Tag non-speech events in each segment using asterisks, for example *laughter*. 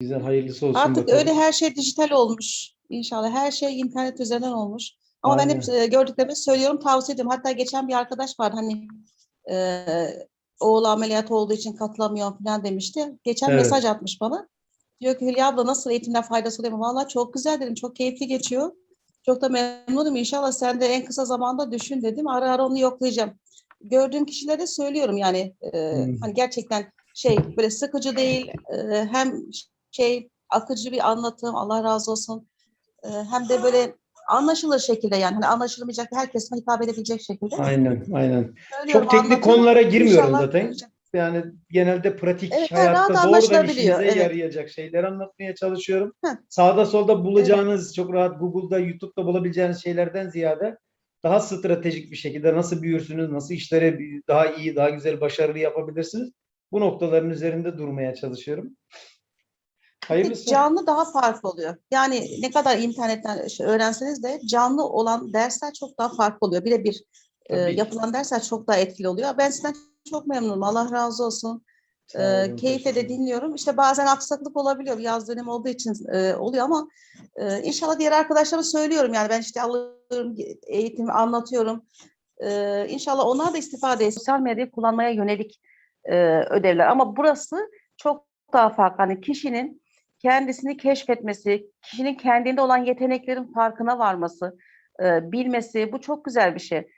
Güzel hayırlısı olsun Artık bakalım. öyle her şey dijital olmuş. İnşallah her şey internet üzerinden olmuş. Ama ben hep Aynen. e, gördüklerimi söylüyorum, tavsiye ediyorum. Hatta geçen bir arkadaş var hani e, oğlu ameliyat olduğu için katılamıyorum falan demişti. Geçen Evet. mesaj atmış bana. Diyor ki Hülya abla nasıl eğitimden faydası oluyor mu? Valla çok güzel dedim. Çok keyifli geçiyor. Çok da memnunum. İnşallah sen de en kısa zamanda düşün dedim. Ara ara onu yoklayacağım. Gördüğüm kişilere söylüyorum yani e, Hmm. hani gerçekten şey böyle sıkıcı değil e, hem şey akıcı bir anlatım Allah razı olsun e, hem de böyle anlaşılır şekilde yani hani anlaşılmayacak herkesine hitap edebilecek şekilde. Aynen, aynen. Söylüyorum, Çok teknik konulara girmiyorum İnşallah zaten. göreceğim. Yani genelde pratik Evet, hayatta doğrudan anlaşılabiliyor, işinize evet. yarayacak şeyler anlatmaya çalışıyorum. Heh. Sağda solda bulacağınız, çok rahat Google'da, YouTube'da bulabileceğiniz şeylerden ziyade daha stratejik bir şekilde nasıl büyürsünüz, nasıl işlere daha iyi, daha güzel, başarılı yapabilirsiniz. Bu noktaların üzerinde durmaya çalışıyorum. Hayırlısı. Canlı daha farklı oluyor. Yani ne kadar internetten şey öğrenseniz de canlı olan dersler çok daha farklı oluyor. Birebir e, yapılan dersler çok daha etkili oluyor. Ben sizden çok memnunum. Allah razı olsun. E, keyifle de dinliyorum. İşte bazen aksaklık olabiliyor. Yaz dönemi olduğu için e, oluyor ama e, inşallah diğer arkadaşlarıma söylüyorum. Yani ben işte alıyorum, eğitimi anlatıyorum. E, inşallah onlar da istifade etsin. Sosyal medyayı kullanmaya yönelik e, ödevler. Ama burası çok daha farklı. Hani kişinin kendisini keşfetmesi, kişinin kendinde olan yeteneklerin farkına varması, e, bilmesi bu çok güzel bir şey.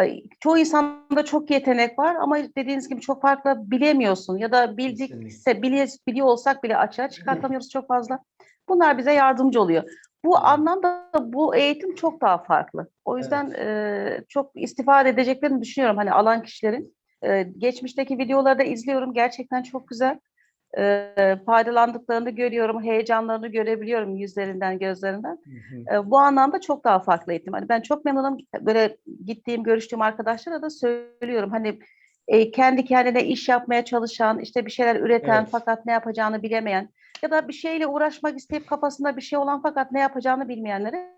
E, çoğu insanda çok yetenek var ama dediğiniz gibi çok farklı bilemiyorsun ya da bildikse biliyor, biliyor olsak bile açığa *laughs* çıkartamıyoruz çok fazla. Bunlar bize yardımcı oluyor. Bu Evet. anlamda bu eğitim çok daha farklı. O yüzden e, çok istifade edeceklerini düşünüyorum hani alan kişilerin. E, geçmişteki videoları da izliyorum. Gerçekten çok güzel e, faydalandıklarını görüyorum, heyecanlarını görebiliyorum yüzlerinden, gözlerinden. Hı hı. E, bu anlamda çok daha farklı eğitim. Hani ben çok memnunum. Böyle gittiğim, görüştüğüm arkadaşlara da söylüyorum. Hani e, kendi kendine iş yapmaya çalışan, işte bir şeyler üreten Evet. fakat ne yapacağını bilemeyen ya da bir şeyle uğraşmak isteyip kafasında bir şey olan fakat ne yapacağını bilmeyenlere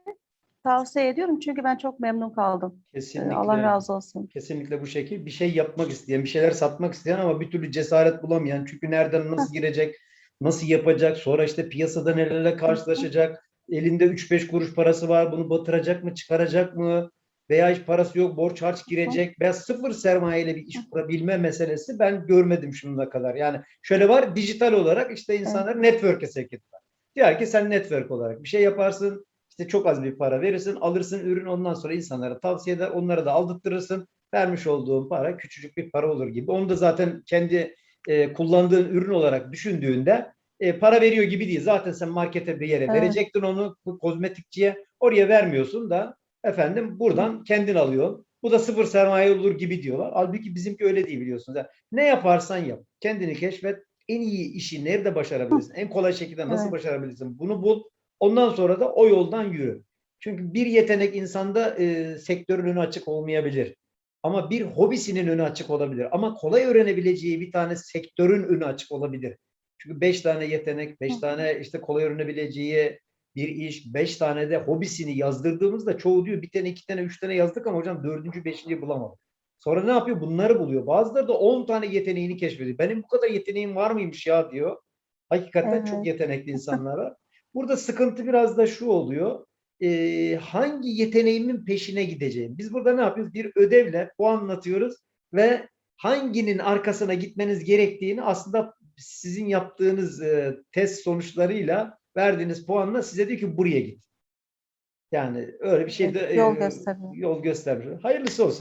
tavsiye ediyorum. Çünkü ben çok memnun kaldım. E, Kesinlikle. Allah razı olsun. Kesinlikle bu şekil. Bir şey yapmak isteyen, bir şeyler satmak isteyen ama bir türlü cesaret bulamayan. Çünkü nereden nasıl girecek, nasıl yapacak, sonra işte piyasada nelerle karşılaşacak, elinde 3-5 kuruş parası var, bunu batıracak mı, çıkaracak mı? Veya hiç parası yok, borç harç girecek veya sıfır sermayeyle bir iş kurabilme meselesi ben görmedim şimdiye kadar. Yani şöyle var, dijital olarak işte insanlar network'e sevk ettiler. Diyor ki sen network olarak bir şey yaparsın, işte çok az bir para verirsin, alırsın ürün ondan sonra insanlara tavsiye eder, onlara da aldırtırırsın. Vermiş olduğun para küçücük bir para olur gibi. Onu da zaten kendi e, kullandığın ürün olarak düşündüğünde e, para veriyor gibi değil. Zaten sen markete bir yere Evet. verecektin onu kozmetikçiye. Oraya vermiyorsun da efendim buradan kendin alıyorsun. Bu da sıfır sermaye olur gibi diyorlar. Halbuki bizimki öyle değil biliyorsunuz. Yani ne yaparsan yap. Kendini keşfet. En iyi işi nerede başarabilirsin? En kolay şekilde nasıl Evet. başarabilirsin? Bunu bul. Ondan sonra da o yoldan yürü. Çünkü bir yetenek insanda e, sektörün önü açık olmayabilir. Ama bir hobisinin önü açık olabilir. Ama kolay öğrenebileceği bir tane sektörün önü açık olabilir. Çünkü beş tane yetenek, beş tane işte kolay öğrenebileceği bir iş, beş tane de hobisini yazdırdığımızda çoğu diyor bir tane, iki tane, üç tane yazdık ama hocam dördüncü, beşinci bulamadık. Sonra ne yapıyor? Bunları buluyor. Bazıları da on tane yeteneğini keşfediyor. Benim bu kadar yeteneğim var mıymış ya diyor. Hakikaten çok Evet. yetenekli insanlar var. Burada sıkıntı biraz da şu oluyor. Ee, hangi yeteneğimin peşine gideceğim? Biz burada ne yapıyoruz? Bir ödevle puanlatıyoruz ve hanginin arkasına gitmeniz gerektiğini aslında sizin yaptığınız e, test sonuçlarıyla verdiğiniz puanla size diyor ki buraya git. Yani öyle bir şey de Evet, yol e, yol göstermiş. Hayırlısı olsun.